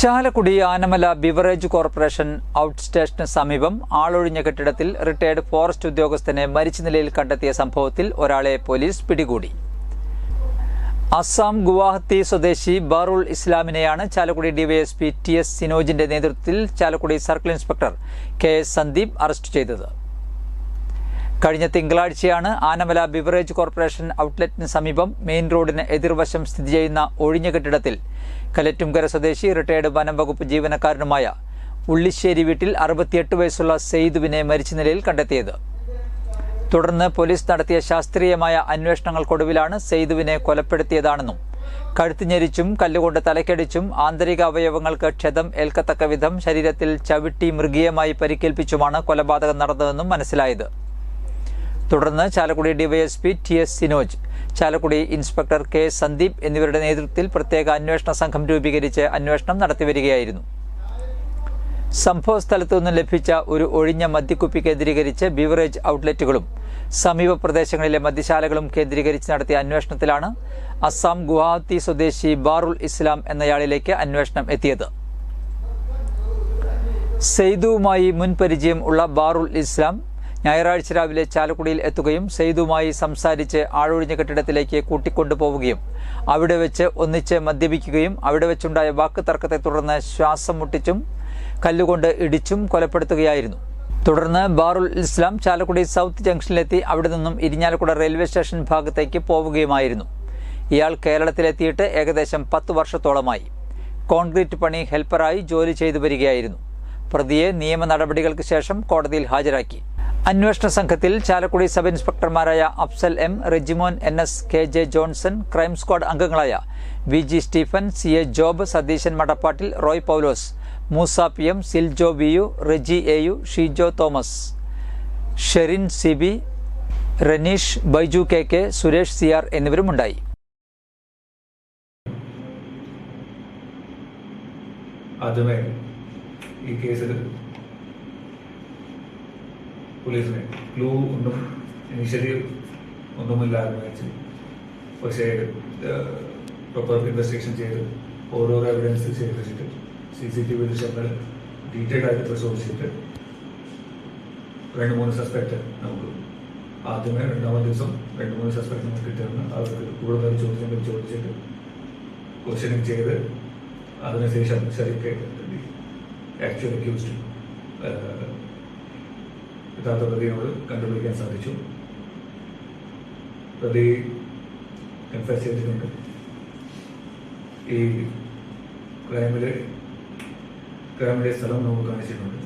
Chalakudy Anamala beverage corporation out സ്റ്റേഷന് സമീപം ആളൊഴിഞ്ഞ കെട്ടിടത്തിൽ റിട്ടയർഡ് ഫോറസ്റ്റ് ഉദ്യോഗസ്ഥനെ മരിച്ച നിലയിൽ കണ്ടെത്തിയ സംഭവത്തിൽ ഒരാളെ പോലീസ് പിടികൂടി. അസം ഗുവാഹത്തി സ്വദേശി ബാറുൾ ഇസ്ലാമിനെയാണ് ചാലക്കുടി ഡിവൈഎസ്പി ടി എസ് സിനോജിന്റെ നേതൃത്വത്തിൽ Chalakudy circle inspector K S Sandeep arrest ചെയ്തത്. കഴിഞ്ഞ തിങ്കളാഴ്ചയാണ് ആനമല ബിവറേജ് കോർപ്പറേഷൻ ഔട്ട്ലെറ്റിന് സമീപം മെയിൻ റോഡിന് എതിർവശം സ്ഥിതി ചെയ്യുന്ന ഒഴിഞ്ഞ കെട്ടിടത്തിൽ കലറ്റുംകര സ്വദേശി റിട്ടയർഡ് വനം വകുപ്പ് ജീവനക്കാരനുമായ ഉള്ളിശ്ശേരി വീട്ടിൽ അറുപത്തിയെട്ട് വയസ്സുള്ള സെയ്ദുവിനെ മരിച്ച നിലയിൽ കണ്ടെത്തിയത്. തുടർന്ന് പോലീസ് നടത്തിയ ശാസ്ത്രീയമായ അന്വേഷണങ്ങൾക്കൊടുവിലാണ് സെയ്ദുവിനെ കൊലപ്പെടുത്തിയതാണെന്നും കഴുത്ത് ഞെരിച്ചും കല്ലുകൊണ്ട് തലക്കടിച്ചും ആന്തരിക അവയവങ്ങൾക്ക് ക്ഷതം ഏൽക്കത്തക്ക വിധം ശരീരത്തിൽ ചവിട്ടി മൃഗീയമായി പരിക്കേൽപ്പിച്ചുമാണ് കൊലപാതകം നടന്നതെന്നും മനസ്സിലായത്. തുടർന്ന് Chalakudy DYSP T S Sinoj Chalakudy inspector K Sandeep എന്നിവരുടെ നേതൃത്വത്തിൽ പ്രത്യേക അന്വേഷണ സംഘം രൂപീകരിച്ച് അന്വേഷണം നടത്തിവരികയായിരുന്നു സംഭവ നിന്ന് ലഭിച്ച ഒരു ഒഴിഞ്ഞ മദ്യക്കുപ്പി കേന്ദ്രീകരിച്ച് ബീവറേജ് ഔട്ട്ലെറ്റുകളും സമീപ പ്രദേശങ്ങളിലെ മദ്യശാലകളും കേന്ദ്രീകരിച്ച് നടത്തിയ അന്വേഷണത്തിലാണ് അസം ഗുവാഹത്തി സ്വദേശി ബാറുൽ ഇസ്ലാം എന്നയാളിലേക്ക് അന്വേഷണം എത്തിയത്. സെയ്ദുവുമായി മുൻ പരിചയം ഉള്ള ബാറുൽ ഇസ്ലാം ഞായറാഴ്ച രാവിലെ ചാലക്കുടിയിൽ എത്തുകയും സെയ്തുമായി സംസാരിച്ച് ആളൊഴിഞ്ഞ കെട്ടിടത്തിലേക്ക് കൂട്ടിക്കൊണ്ടുപോവുകയും അവിടെ വെച്ച് ഒന്നിച്ച് മദ്യപിക്കുകയും അവിടെ വെച്ചുണ്ടായ വാക്ക് തർക്കത്തെ തുടർന്ന് ശ്വാസം മുട്ടിച്ചും കല്ലുകൊണ്ട് ഇടിച്ചും കൊലപ്പെടുത്തുകയായിരുന്നു. തുടർന്ന് ബാറുൽ ഇസ്ലാം ചാലക്കുടി സൗത്ത് ജംഗ്ഷനിലെത്തി അവിടെ നിന്നും ഇരിഞ്ഞാലക്കുട റെയിൽവേ സ്റ്റേഷൻ ഭാഗത്തേക്ക് പോവുകയുമായിരുന്നു. ഇയാൾ കേരളത്തിലെത്തിയിട്ട് ഏകദേശം പത്ത് വർഷത്തോളമായി. കോൺക്രീറ്റ് പണി ഹെൽപ്പറായി ജോലി ചെയ്തു വരികയായിരുന്നു. പ്രതിയെ നിയമ നടപടികൾക്ക് ശേഷം കോടതിയിൽ ഹാജരാക്കി. അന്വേഷണ സംഘത്തിൽ Chalakudy sub ഇൻസ്പെക്ടർമാരായ Afsal M Rejimon N S K J Johnson crime squad അംഗങ്ങളായ V G Stephen C A Job Satheesan Madappattil Roy Paulose Moosa P M Siljo V U Reji A U Sheejo Thomas Sherin C B Ranish Baiju K K Suresh C R എന്നിവരുമുണ്ടായി. ആദ്യമേ ഈ കേസിൽ പോലീസിന് clue ഒന്നും initially ഒന്നുമില്ലായിരുന്നു വെച്ച് പക്ഷേ proper investigation ചെയ്ത് ഓരോരോ evidence ശേഖരിച്ചിട്ട് സി സി ടി വി ദൃശ്യങ്ങൾ ഡീറ്റെയിൽ ആയിട്ട് പരിശോധിച്ചിട്ട് രണ്ട് മൂന്ന് സസ്പെക്ട് നമുക്ക് ആദ്യമേ രണ്ടാമത്തെ ദിവസം രണ്ട് മൂന്ന് സസ്പെക്ട് നമുക്ക് കിട്ടുന്നു അവർക്ക് കൂടുതൽ ചോദ്യങ്ങൾ ചോദിച്ചിട്ട് ക്വസ്റ്റ്യനിങ് ചെയ്ത് അതിനുശേഷം ശരിക്ക് ആക്ച്വൽ അക്യൂസ്ഡ് യഥാർത്ഥ പ്രതിയോട് കണ്ടുപിടിക്കാൻ സാധിച്ചു. പ്രതി കൺഫ്യസ് ചെയ്തിട്ടുണ്ട്. ഈ ക്രൈമിലെ ക്രൈമിലെ സ്ഥലം നമുക്ക് കാണിച്ചിട്ടുണ്ട്.